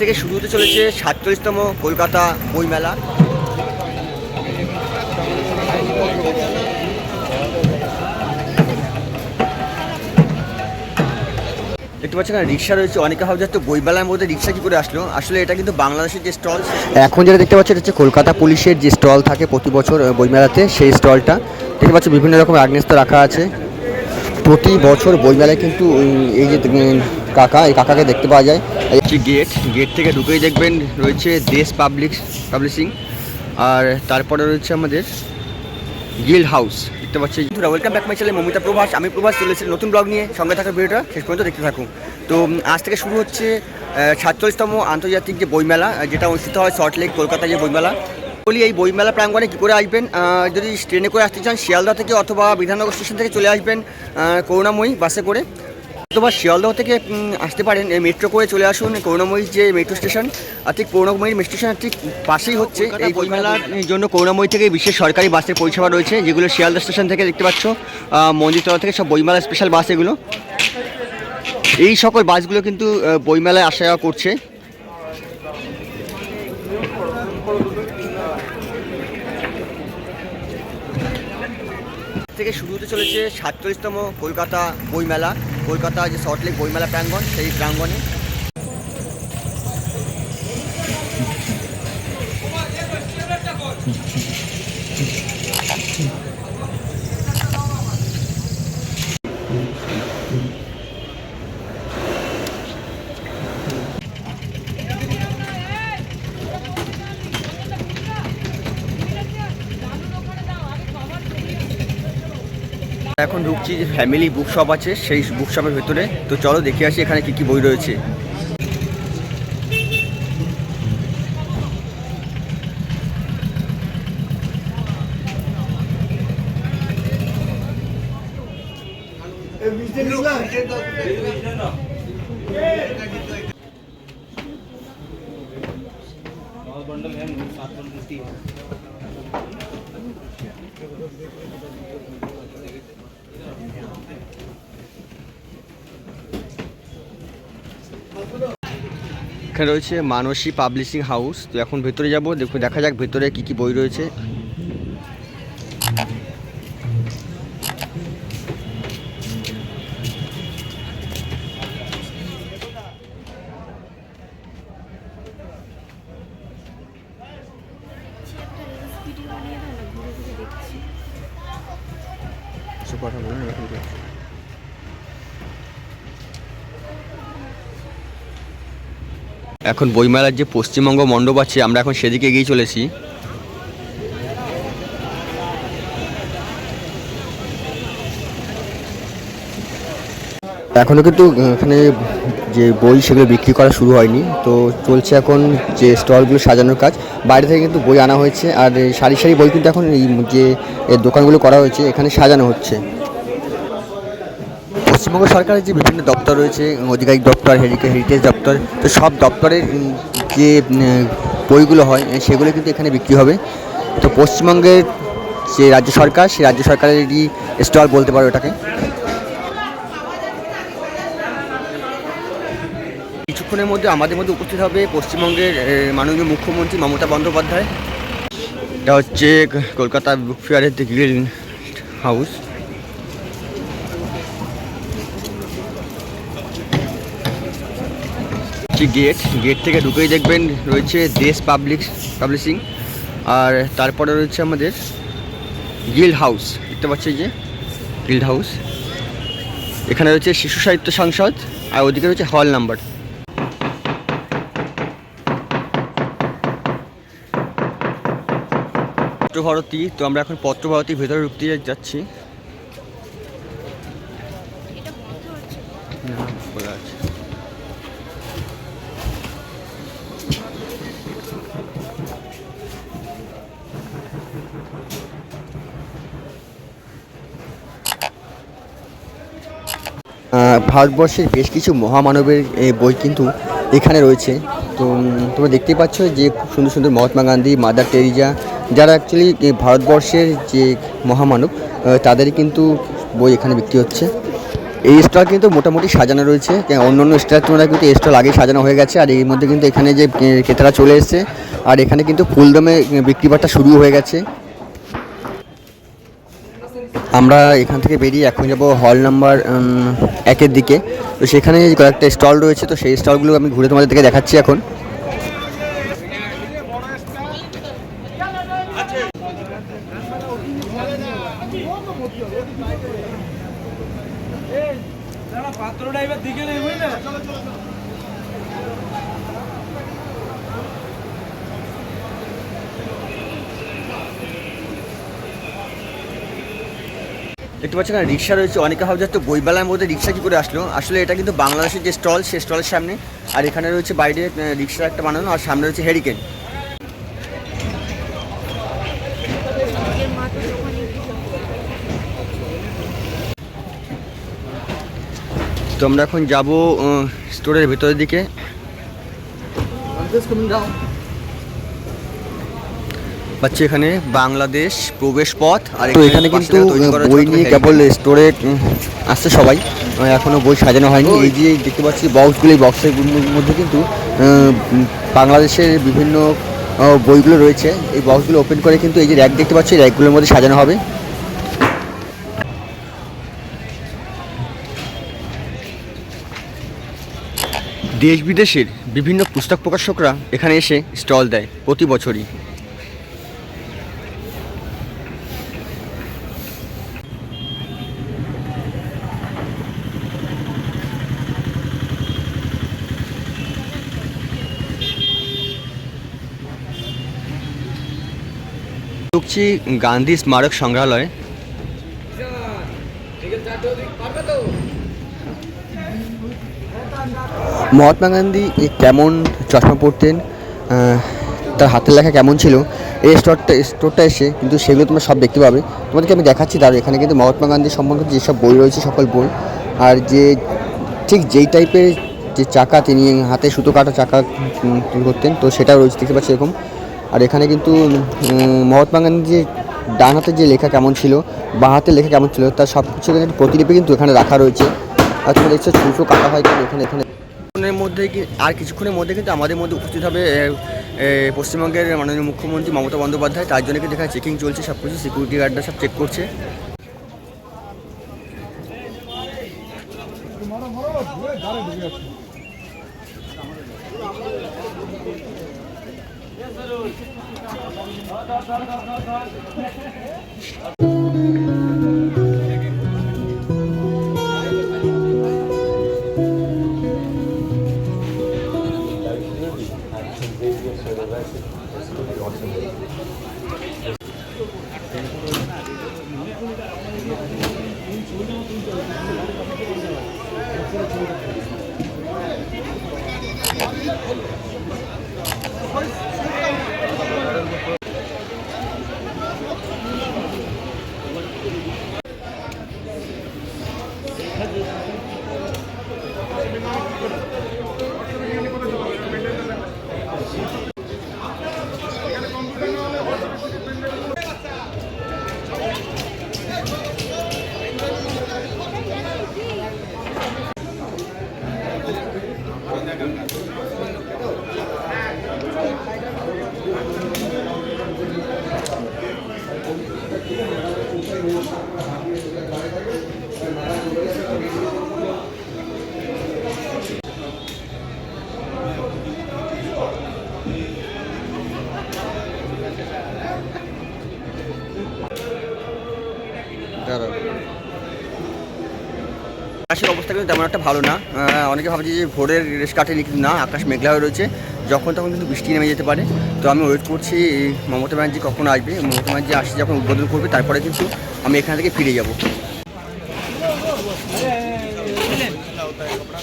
থেকে শুরু হতে চলেছে সাতচল্লিশতম কলকাতা বইমেলা দেখতে পাচ্ছেন না রিক্সা রয়েছে, অনেকে ভাবছে তো বইমেলার মধ্যে রিক্সা কি করে আসলো। আসলে এটা কিন্তু বাংলাদেশের যে স্টল এখন যেটা দেখতে পাচ্ছেন, এটা হচ্ছে কলকাতা পুলিশের যে স্টল থাকে প্রতি বছর বইমেলাতে সেই স্টলটা। দেখতে পাচ্ছি বিভিন্ন রকম আগ্নেস্ত রাখা আছে। প্রতি বছর বইমেলায় কিন্তু এই যে কাকা, এই কাকাকে দেখতে পাওয়া যায়। একটি গেট গেট থেকে ঢুকেই দেখবেন রয়েছে দেশ পাবলিক পাবলিশিং আর তারপরে রয়েছে আমাদের গিল্ড হাউস দেখতে পাচ্ছি welcome back my channel Mamita Prabhas. আমি প্রভাস চলেছি নতুন ব্লগ নিয়ে। সঙ্গে থাকা ভিডিওটা শেষ পর্যন্ত দেখতে থাকুন। তো আজ থেকে শুরু হচ্ছে সাতচল্লিশতম আন্তর্জাতিক যে বইমেলা যেটা অনুষ্ঠিত হয় সল্টলেক কলকাতায় যে বইমেলা। বলি, এই বইমেলা প্রাঙ্গণে কী করে আসবেন? যদি ট্রেনে করে আসতে চান, শিয়ালদা থেকে অথবা বিধাননগর স্টেশন থেকে চলে আসবেন করুণাময়ী বাসে করে। অথবা শিয়ালদহ থেকে আসতে পারেন এই মেট্রো করে চলে আসুন করুণাময়ী যে মেট্রো স্টেশন আর ঠিক করুণাময়ীর মেট্রো স্টেশনের ঠিক পাশেই হচ্ছে এই বইমেলার জন্য করুণাময়ী থেকে বিশেষ সরকারি বাসের পরিষেবা রয়েছে যেগুলো শিয়ালদা স্টেশন থেকে দেখতে পাচ্ছ মন্দিরতলা থেকে সব বইমেলা স্পেশাল বাস এগুলো। এই সকল বাসগুলো কিন্তু বইমেলায় আসা যাওয়া করছে। থেকে শুরু হতে চলেছে সাতচল্লিশতম কলকাতা বইমেলা। কলকাতা যে সল্টলেক বইমেলা প্রাঙ্গণ সেই প্রাঙ্গণে এখন ঢুকছি যে ফ্যামিলি বুক শপ আছে, সেই বুক শপের ভেতরে। তো চলো দেখে আসি এখানে কি কি বই রয়েছে। এখানে রয়েছে মানসী পাবলিশিং হাউস। তো এখন ভেতরে যাব, দেখো, দেখা যাক ভেতরে কি কি বই রয়েছে। এখন বইমেলার যে পশ্চিমবঙ্গ মণ্ডপ আছে, আমরা এখন সেদিকে এগিয়ে চলেছি এখনও কিন্তু এখানে যে বই সেগুলো বিক্রি করা শুরু হয়নি। তো চলছে এখন যে স্টলগুলো সাজানোর কাজ। বাইরে থেকে কিন্তু বই আনা হয়েছে। আর সারি সারি বই কিন্তু এখন এই যে দোকানগুলো করা হয়েছে, এখানে সাজানো হচ্ছে। পশ্চিমবঙ্গ সরকারের যে বিভিন্ন দপ্তর রয়েছে অধিকারিক দপ্তর হেরিটেজ হেরিটেজ দপ্তর তো সব দপ্তরের যে বইগুলো হয় সেগুলো কিন্তু এখানে বিক্রি হবে। তো পশ্চিমবঙ্গের যে রাজ্য সরকার সেই রাজ্য সরকারেরই স্টল বলতে পারো এটাকে কিছুক্ষণের মধ্যে আমাদের মধ্যে উপস্থিত হবে পশ্চিমবঙ্গের মাননীয় মুখ্যমন্ত্রী মমতা বন্দ্যোপাধ্যায়। এটা হচ্ছে কলকাতা বুক ফেয়ারের যে গ্রিল হাউস হচ্ছে গেট। গেট থেকে ঢুকেই দেখবেন রয়েছে দেশ পাবলিক পাবলিশিং। আর তারপরে রয়েছে আমাদের গিল্ড হাউস। দেখতে পাচ্ছি যে, গিল্ড হাউস। এখানে রয়েছে শিশু সাহিত্য সংসদ আর ওদিকে রয়েছে হল নাম্বার। পত্রভারতী, তো আমরা এখন পত্রভারতীর ভেতরে ঢুকতে যাচ্ছি। ভারতবর্ষের বেশ কিছু মহামানবের বই কিন্তু এখানে রয়েছে। তো তোমরা দেখতেই পাচ্ছ যে খুব সুন্দর সুন্দর মহাত্মা গান্ধী, মাদার টেরিজা যারা অ্যাকচুয়ালি ভারতবর্ষের যে মহামানব তাদেরই কিন্তু বই এখানে বিক্রি হচ্ছে। এই স্টল কিন্তু মোটামুটি সাজানো রয়েছে। অন্য অন্য স্টলের তুলনায় কিন্তু এই স্টল আগেই সাজানো হয়ে গেছে। আর এর মধ্যে কিন্তু এখানে যে ক্রেতারা চলে এসেছে। আর এখানে কিন্তু ফুলদমে বিক্রি বাট্টা শুরু হয়ে গেছে। আমরা এখান থেকে বেরিয়ে এখন যাব হল নাম্বার একের দিকে। তো সেখানে কয়েকটা স্টল রয়েছে, তো সেই স্টলগুলো আমি ঘুরে তোমাদের থেকে দেখাচ্ছি এখন। দেখতে পাচ্ছেন না রিক্সা রয়েছে অনেকে ভাবছে তো বইবেলার মধ্যে রিক্সা কী করে আসলো। আসলে এটা কিন্তু বাংলাদেশের যে স্টল সেই স্টলের সামনে। আর এখানে রয়েছে বাইরে আহ, রিক্সা একটা বানানো আর সামনে রয়েছে হেরিকেন তো আমরা এখন যাব স্টোরের ভেতরের দিকে। পাচ্ছি এখানে বাংলাদেশ প্রবেশ পথ আর এখানে কিন্তু বই নিয়ে কেবল স্টোরে আসছে সবাই। আহ, এখনও বই সাজানো হয়নি। এই যে দেখতে পাচ্ছি বক্সগুলো এই বক্সের মধ্যে কিন্তু বাংলাদেশের বিভিন্ন বইগুলো রয়েছে। এই বক্সগুলো ওপেন করে কিন্তু এই যে র্যাক দেখতে পাচ্ছি র্যাকগুলোর মধ্যে সাজানো হবে। দেশ বিদেশের বিভিন্ন পুস্তক প্রকাশকরা এখানে এসে স্টল দেয় প্রতি বছরই। ঢুকছি গান্ধী স্মারক সংগ্রহালয়। মহাত্মা গান্ধী কেমন চশমা পরতেন? তার হাতের লেখা কেমন ছিল? এই স্টোরটা স্টোরটা এসে কিন্তু সেগুলো তোমরা সব দেখতে পাবে। তোমাদেরকে আমি দেখাচ্ছি তার এখানে কিন্তু মহাত্মা গান্ধী সম্পর্কে যেসব বই রয়েছে, সকল বই। আর যে ঠিক যেই টাইপের যে চাকা তিনি হাতে সুতো কাটা চাকা করতেন তো সেটাও রয়েছে, দেখতে পাচ্ছি এরকম। আর এখানে কিন্তু মহাত্মা গান্ধীর যে ডান হাতের যে লেখা কেমন ছিল, বাঁ হাতের লেখা কেমন ছিল তার সব কিছু কিন্তু প্রতিলিপি কিন্তু এখানে রাখা রয়েছে। আর তোমরা দেখছ ছুটো কাটা হয় কিন্তু এখানে এখানে। কিছুক্ষণের মধ্যে কি, আর কিছুক্ষণের মধ্যে কিন্তু আমাদের মধ্যে উপস্থিত হবে পশ্চিমবঙ্গের মাননীয় মুখ্যমন্ত্রী মমতা বন্দ্যোপাধ্যায়। তার জন্য কিন্তু এখানে চেকিং চলছে সব কিছু সিকিউরিটি গার্ডরা সব চেক করছে। ধর ধর ধর ধর আকাশের অবস্থা কিন্তু তেমন একটা ভালো না। অনেকে ভাবছে যে ভোরের রেস কাটেনি, কিন্তু না, আকাশ মেঘলা হয়ে রয়েছে। যখন তখন কিন্তু বৃষ্টি নেমে যেতে পারে। তো আমি ওয়েট করছি, মমতা ব্যানার্জি কখন আসবে? মমতা ব্যানার্জি আসে যখন উদ্বোধন করবে, তারপরে কিন্তু আমি এখান থেকে ফিরে যাব।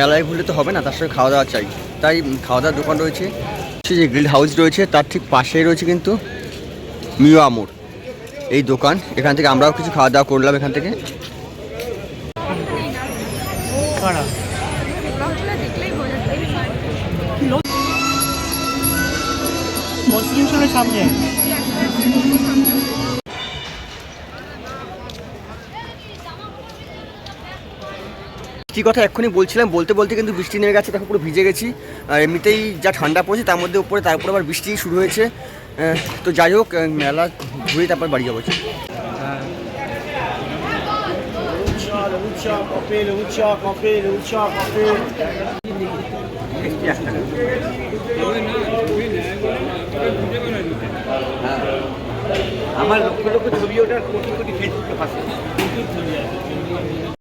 মেলায় ঘুরলে তো হবে না, তার সঙ্গে খাওয়া দাওয়া চাই। তাই খাওয়া দাওয়ার দোকান রয়েছে যে গ্রিল হাউস রয়েছে, তার ঠিক পাশেই রয়েছে কিন্তু মিও আমর এই দোকান। এখান থেকে আমরাও কিছু খাওয়া দাওয়া করলাম এখান থেকে। কি কথা এক্ষুনি বলছিলাম, বলতে বলতে কিন্তু বৃষ্টি নেমে গেছে তখন পুরো ভিজে গেছি। আর এমনিতেই যা ঠান্ডা পড়েছে, তার মধ্যে উপরে তার আবার বৃষ্টি শুরু হয়েছে। তো যাই হোক মেলা ঘুরে তারপর বাড়ি যাবো আমার লক্ষ লক্ষ ছবি ওটার কোটি কোটি ফেসবুকে ফাঁসে